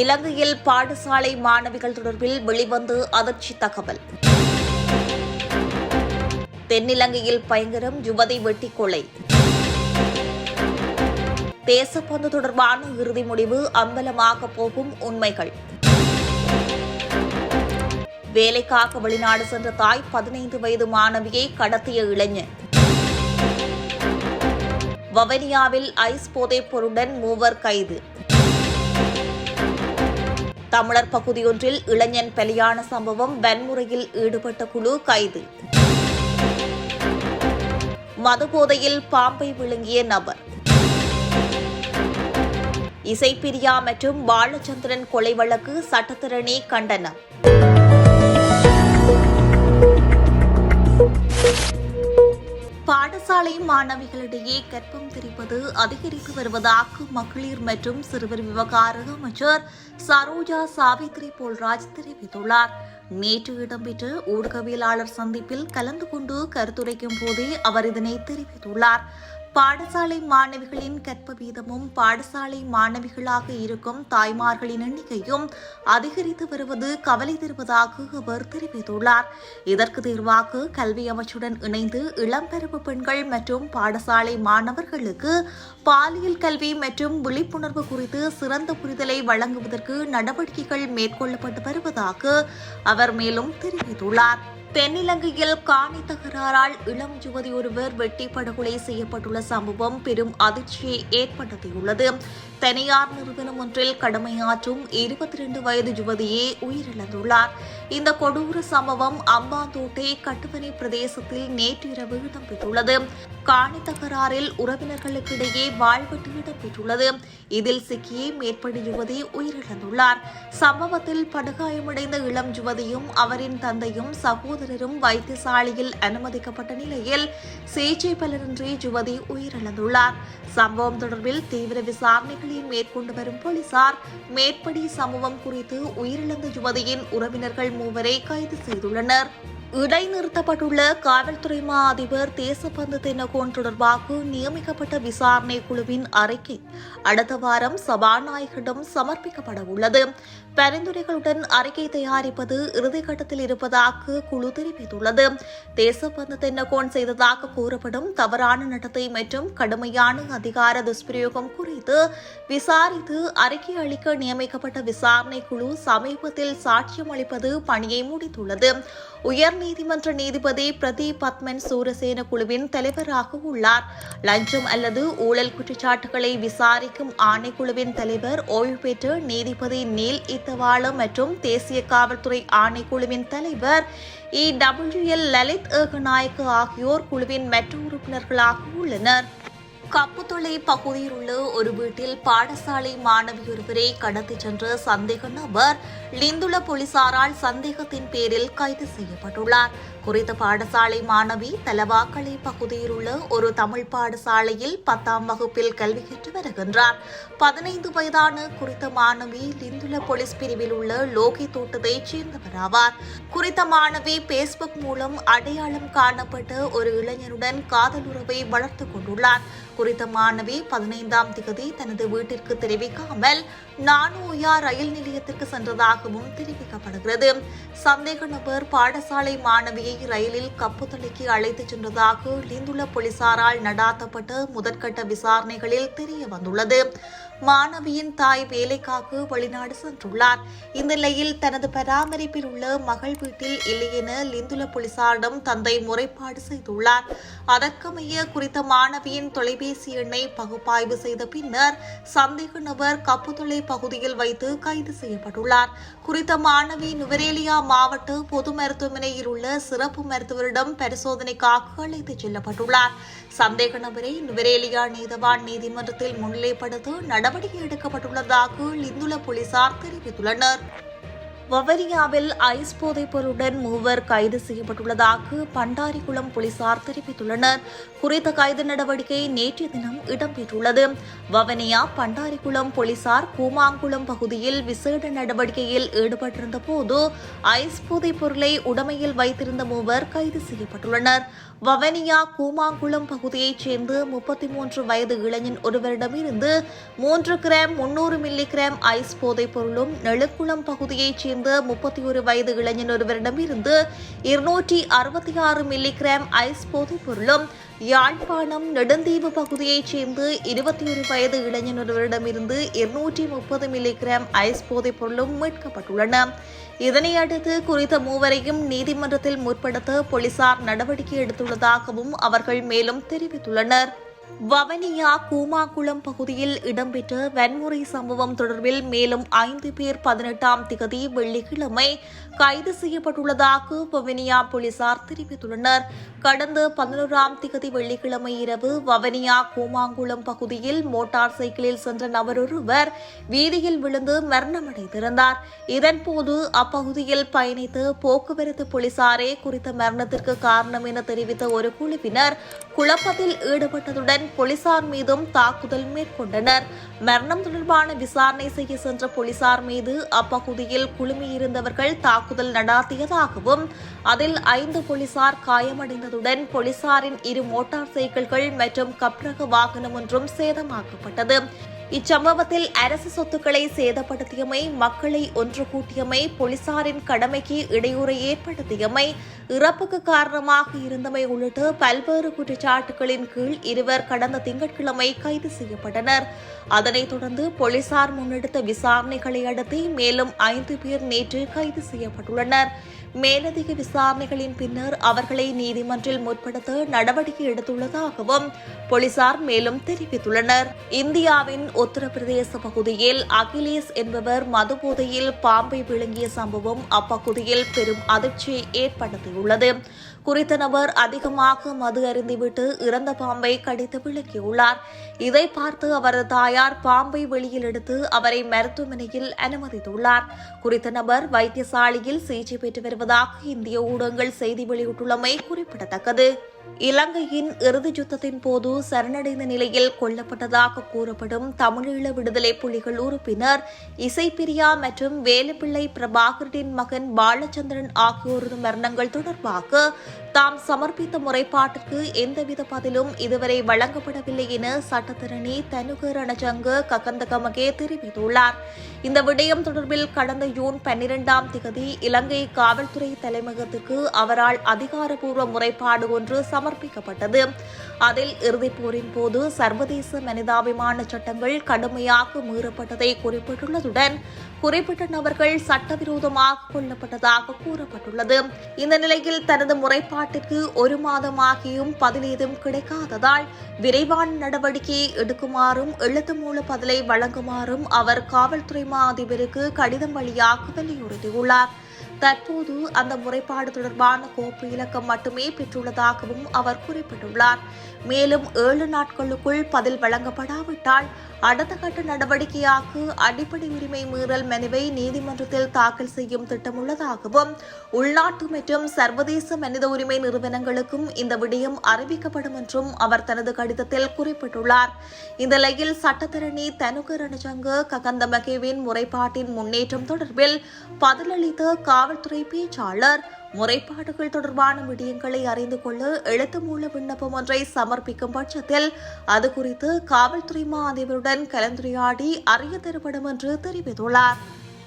இலங்கையில் பாடசாலை மாணவிகள் தொடர்பில் வெளிவந்து அதிர்ச்சி தகவல். தென்னிலங்கையில் பயங்கரம் யுவதி வெட்டி கொலை தேசப்பந்து தொடர்பான இறுதி முடிவு அம்பலமாக போகும் உண்மைகள். வேலைக்காக வெளிநாடு சென்ற தாய் பதினைந்து வயது மாணவியை கடத்திய இளைஞன். வவனியாவில் ஐஸ் போதைப் பொருளுடன் மூவர் கைது. தமிழர் பகுதியொன்றில் இளைஞன் பலியான சம்பவம் வன்முறையில் ஈடுபட்ட குழு கைது. மதுபோதையில் பாம்பை விழுங்கிய நபர். இசைப்பிரியா மற்றும் பாலச்சந்திரன் கொலை வழக்கு சட்டத்திரணி கண்டனம். பாடசாலை மாணவிகளிடையே கற்பம் தெரிப்பது அதிகரித்து வருவதாக மகளிர் மற்றும் சிறுவர் விவகார அமைச்சர் சரோஜா சாவித்ரி போல்ராஜ் தெரிவித்துள்ளார். நேற்று இடம்பெற்ற ஊடகவியலாளர் சந்திப்பில் கலந்து கொண்டு கருத்துரைக்கும் போதே அவர் இதனை தெரிவித்துள்ளார். பாடசாலை மாணவிகளின் கற்ப வீதமும் பாடசாலை மாணவிகளாக இருக்கும் தாய்மார்களின் எண்ணிக்கையும் அதிகரித்து வருவது கவலை தருவதாக அவர் தெரிவித்துள்ளார். இதற்கு தீர்வாக கல்வி அமைச்சுடன் இணைந்து இளம்பெருவு பெண்கள் மற்றும் பாடசாலை மாணவர்களுக்கு பாலியல் கல்வி மற்றும் விழிப்புணர்வு குறித்து சிறந்த புரிதலை வழங்குவதற்கு நடவடிக்கைகள் மேற்கொள்ளப்பட்டு வருவதாக அவர் மேலும் தெரிவித்துள்ளார். தென்னிலங்கையில் காணி தகராறால் இளம் யுவதி ஒருவர் வெட்டி படுகொலை செய்யப்பட்டுள்ள சம்பவம் பெரும் அதிர்ச்சியை ஏற்படுத்தியுள்ளது. தனியார் நிறுவனம் ஒன்றில் கடமையாற்றும் இருபத்தி ரெண்டு வயது யுவதியே உயிரிழந்துள்ளார். இந்த கொடூர சம்பவம் அம்பாந்தோட்டை கட்டுவனை பிரதேசத்தில் நேற்றிரவு இடம்பெற்றுள்ளது. காணி தகராறில் உறவினர்களுக்கிடையே வாழ்வெட்டு இடம்பெற்றுள்ளது. இதில் சிக்கியே மேற்படி யுவதி உயிரிழந்துள்ளார். சம்பவத்தில் படுகாயமடைந்த இளம் யுவதியும் அவரின் தந்தையும் சகோதரரும் வைத்தியசாலையில் அனுமதிக்கப்பட்ட நிலையில் சிகிச்சை பலரின்றி யுவதி உயிரிழந்துள்ளார். சம்பவம் தொடர்பில் தீவிர விசாரணைகளை மேற்கொண்டு வரும் போலீசார் மேற்படி சம்பவம் குறித்து உயிரிழந்த யுவதியின் உறவினர்கள் மூவரை கைது செய்துள்ளனர். இடைநிறுத்தப்பட்டுள்ள காவல்துறை மா அதிபர் தேசப்பந்து தென்னகோன் தொடர்பாக நியமிக்கப்பட்ட விசாரணை குழுவின் அறிக்கை. அடுத்த வாரம் சபாநாயகரிடம் சமர்ப்பிக்கப்பட உள்ளது. பரிந்துரைகளுடன் அறிக்கை தயாரிப்பது இறுதிக்கட்டத்தில் இருப்பதாக குழு தெரிவித்துள்ளது. தேசப்பந்து தென்னகோன் செய்ததாக கூறப்படும் தவறான நடத்தை மற்றும் கடுமையான அதிகார துஷ்பிரயோகம் குறித்து விசாரித்து அறிக்கை அளிக்க நியமிக்கப்பட்ட விசாரணை குழு சமீபத்தில் சாட்சியம் அளிப்பது பணியை முடித்துள்ளது. உயர்நீதிமன்ற நீதிபதி பிரதீப் பத்மன் சூரசேன குழுவின் தலைவராக உள்ளார். லஞ்சம் அல்லது ஊழல் குற்றச்சாட்டுகளை விசாரிக்கும் ஆணைக்குழுவின் தலைவர் ஓய்வு பெற்ற நீதிபதி நீல் இத்தவாள மற்றும் தேசிய காவல்துறை ஆணைக்குழுவின் தலைவர் E W L Lalith Ekanayake ஆகியோர் குழுவின் மற்ற உறுப்பினர்களாக உள்ளனர். கப்புத்தொலை பகுதியில் உள்ள ஒரு வீட்டில் பாடசாலை மாணவி ஒருவரை கடத்திச் சென்ற சந்தேக நபர் லிந்துல போலீசாரால் சந்தேகத்தின் பேரில் கைது செய்யப்பட்டுள்ளார். குறித்த பாடசாலை மாணவி தலவாக்கலை பகுதியில் உள்ள ஒரு தமிழ் பாடசாலையில் பத்தாம் வகுப்பில் கல்வி கற்று வருகின்றார். பதினைந்து வயதான குறித்த மாணவி லிந்துல போலீஸ் பிரிவில் உள்ள லோகி தோட்டத்தைச் சேர்ந்தவர் ஆவார். குறித்த மாணவி பேஸ்புக் மூலம் அடையாளம் காணப்பட்ட ஒரு இளைஞருடன் காதல் உறவை வளர்த்துக் கொண்டுள்ளார். குறித்த மாணவி பதினைந்தாம் திகதி தனது வீட்டிற்கு தெரிவிக்காமல் நானூயா ரயில் நிலையத்திற்கு சென்றதாகவும் தெரிவிக்கப்படுகிறது. சந்தேக நபர் பாடசாலை மாணவியை ரயிலில் கப்புத்தலைக்கு அழைத்துச் சென்றதாக லிந்துல போலீசாரால் நடாத்தப்பட்ட முதற்கட்ட விசாரணைகளில் தெரிய வந்துள்ளது மாணவியின் தாய் வேலைக்காக வெளிநாடு சென்றுள்ளார். இந்த நிலையில் தனது பராமரிப்பில் உள்ள மகள் வீட்டில் இல்லையென லிந்துல போலீசாரிடம் தந்தை முறைப்பாடு செய்துள்ளார். அதற்கமைய குறித்த மாணவியின் தொலைபேசி எண்ணை பகுப்பாய்வு செய்த பின்னர் சந்தேக நபர் கப்புத்தொலை பகுதியில் வைத்து கைது செய்யப்பட்டுள்ளார். குறித்த மாணவி நுவரேலியா மாவட்ட பொது மருத்துவமனையில் உள்ள சிறப்பு மருத்துவரிடம் பரிசோதனைக்காக அழைத்துச் செல்லப்பட்டுள்ளார். சந்தேக நபரை நுவரேலியா நீதவான் நீதிமன்றத்தில் முன்னிலைப்படுத்த நடவடிக்கை எடுக்கப்பட்டுள்ளதாக லிந்துல போலீசார் தெரிவித்துள்ளனர். வவரியாவில் ஐஸ் போதைப்பொருடன் மூவர் கைது செய்யப்பட்டுள்ளதாக பண்டாரிக்குளம் போலீசார் தெரிவித்துள்ளனர். குறித்த கைது நடவடிக்கை நேற்றைய தினம் இடம்பெற்றுள்ளது. வவனியா பண்டாரிக்குளம் போலீசார் கூமாங்குளம் பகுதியில் விசேட நடவடிக்கையில் ஈடுபட்டிருந்த போது ஐஸ் போதைப் பொருளை உடமையில் வைத்திருந்த மூவர் கைது செய்யப்பட்டுள்ளனர். வவனியா கூமாங்குளம் பகுதியைச் சேர்ந்து முப்பத்தி மூன்று வயது இளைஞன் ஒருவரிடமிருந்து மூன்று கிராம் முன்னூறு மில்லி கிராம் ஐஸ் போதைப் பொருளும் நெழுக்குளம் பகுதியைச் சேர்ந்த முப்பத்தி ஒரு வயது இளைஞன் ஒருவரிடமிருந்து இருநூற்றி அறுபத்தி ஆறு மில்லி கிராம் ஐஸ் போதைப் பொருளும் யாழ்ப்பாணம் நெடுந்தீவு பகுதியைச் சேர்ந்த இருபத்தி ஒரு வயது இளைஞன் ஒருவரிடமிருந்து இருநூற்றி முப்பது மில்லிகிராம் ஐஸ் போதைப் பொருளும் மீட்கப்பட்டுள்ளன. இதனையடுத்து குறித்த மூவரையும் நீதிமன்றத்தில் முற்படுத்த போலீசார் நடவடிக்கை எடுத்துள்ளதாகவும் அவர்கள் மேலும் தெரிவித்துள்ளனர். வவனியா கூமாக்குளம் பகுதியில் இடம்பெற்ற வன்முறை சம்பவம் தொடர்பில் மேலும் ஐந்து பேர் பதினெட்டாம் திகதி வெள்ளிக்கிழமை கைது செய்யப்பட்டுள்ளதாக வவனியா போலீசார் தெரிவித்துள்ளனர். கடந்த பதினோராம் திகதி வெள்ளிக்கிழமை இரவு வவனியா கூமாங்குளம் பகுதியில் மோட்டார் சைக்கிளில் சென்ற நபரொருவர் வீதியில் விழுந்து மரணமடைந்திருந்தார். இதன்போது அப்பகுதியில் பயணித்து போக்குவரத்து போலீசாரே குறித்த மரணத்திற்கு காரணம் என தெரிவித்த ஒரு குழுவினர் குழப்பத்தில் ஈடுபட்டதுடன் போலீசார் மீதும் தாக்குதல் மேற்கொண்டனர். மரணம் தொடர்பான விசாரணை செய்ய சென்ற போலீசார் மீது அப்பகுதியில் குழுமியிருந்தவர்கள் தாக்குதல் நடாத்தியதாகவும் அதில் ஐந்து போலீசார் காயமடைந்ததுடன் போலீசாரின் இரு மோட்டார் சைக்கிள்கள் மற்றும் கப்ரக வாகனம் ஒன்றும் சேதமாக்கப்பட்டது. இச்சம்பவத்தில் அரசு சொத்துக்களை சேதப்படுத்தியமை மக்களை ஒன்று கூட்டியமை போலீசாரின் கடமைக்கு இடையூறை ஏற்படுத்தியமை இறப்புக்கு காரணமாக இருந்தமை உள்ளிட்ட பல்வேறு குற்றச்சாட்டுகளின் கீழ் இருவர் கடந்த திங்கட்கிழமை கைது செய்யப்பட்டனர். அதனைத் தொடர்ந்து போலீசார் முன்னெடுத்த விசாரணைகளை அடுத்து மேலும் ஐந்து பேர் நேற்று கைது செய்யப்பட்டுள்ளனர். மேலதிக விசாரணைகளின் பின்னர் அவர்களை நீதிமன்றில் முற்படுத்த நடவடிக்கை எடுத்துள்ளதாகவும் போலீசார் மேலும் தெரிவித்துள்ளனர். இந்தியாவின் உத்தரப்பிரதேச பகுதியில் அகிலேஷ் என்பவர் மதுபோதையில் பாம்பை விழுங்கிய சம்பவம் அப்பகுதியில் பெரும் அதிர்ச்சியை ஏற்படுத்தியுள்ளது. குறித்த நபர் அதிகமாக மது அருந்திவிட்டு இறந்த பாம்பை கடித்து விளக்கியுள்ளார் இதை பார்த்து அவரது தாயார் பாம்பை வெளியில் எடுத்து அவரை மருத்துவமனையில் அனுமதித்துள்ளார். குறித்த நபர் வைத்தியசாலையில் சிகிச்சை பெற்று வருவதாக இந்திய ஊடகங்கள் செய்தி வெளியிட்டுள்ளமை குறிப்பிடத்தக்கது. இலங்கையின் இறுதிச் யுத்தத்தின் போது சரணடைந்த நிலையில் கொல்லப்பட்டதாக கூறப்படும் தமிழீழ விடுதலை புலிகள் உறுப்பினர் இசைப்பிரியா மற்றும் வேலுப்பிள்ளை பிரபாகரின் மகன் பாலச்சந்திரன் ஆகியோரது மரணங்கள் தொடர்பாக தாம் சமர்ப்பித்த முறைப்பாட்டிற்கு எந்தவித பதிலும் இதுவரை வழங்கப்படவில்லை என சட்டத்தரணி தனுக ரணஜங்க ககந்தகமகே தெரிவித்துள்ளார். இந்த விடயம் தொடர்பில் கடந்த ஜூன் பன்னிரெண்டாம் திகதி இலங்கை காவல்துறை தலைமையகத்துக்கு அவரால் அதிகாரப்பூர்வ முறைப்பாடு ஒன்று சமர்ப்பிக்கப்பட்டது. அதில் இறுதிப் போரின் போது சர்வதேச மனிதாபிமான சட்டங்கள் கடுமையாக மீறப்பட்டதை குறிப்பிட்டுள்ளதுடன் குறிப்பிட்ட நபர்கள் சட்டவிரோதமாக கொல்லப்பட்டதாக கூறப்பட்டுள்ளது. இந்த நிலையில் தனது முறைப்பாடு முறைப்பாட்டிற்கு ஒரு மாதமாகியும் பதில் ஏதும் கிடைக்காததால் விரைவான நடவடிக்கை எடுக்குமாறும் எழுத்து மூல பதிலை வழங்குமாறும் அவர் காவல்துறை மா அதிபருக்கு கடிதம் வழியாக வலியுறுத்தியுள்ளார். தற்போது அந்த முறைப்பாடு தொடர்பான கோப்பு இலக்கம் மட்டுமே பெற்றுள்ளதாகவும் அவர் குறிப்பிட்டுள்ளார். மேலும் ஏழு நாட்களுக்குள் பதில் வழங்கப்படாவிட்டால் அடுத்த கட்ட நடவடிக்கையாக அடிப்படை உரிமை மீறல் மனுவை நீதிமன்றத்தில் தாக்கல் செய்யும் திட்டமுள்ளதாகவும் உள்நாட்டு மற்றும் சர்வதேச மனித உரிமை நிறுவனங்களுக்கும் இந்த விடயம் அறிவிக்கப்படும் என்றும் அவர் தனது கடிதத்தில் குறிப்பிட்டுள்ளார். இந்த நிலையில் சட்டத்தரணி தனுக்கு ரணஜங்க ககந்த மகேவின் முறைப்பாட்டின் முன்னேற்றம் தொடர்பில் பதிலளித்த காவல்துறை பேச்சாளர் முறைப்பாடுகள் தொடர்பான விடயங்களை அறிந்து கொள்ள எழுத்து மூல விண்ணப்பம் ஒன்றை சமர்ப்பிக்கும் பட்சத்தில் அது குறித்து காவல்துறை மா அதிபருடன் கலந்துரையாடி அறிய தரப்படும் என்று தெரிவித்துள்ளார்.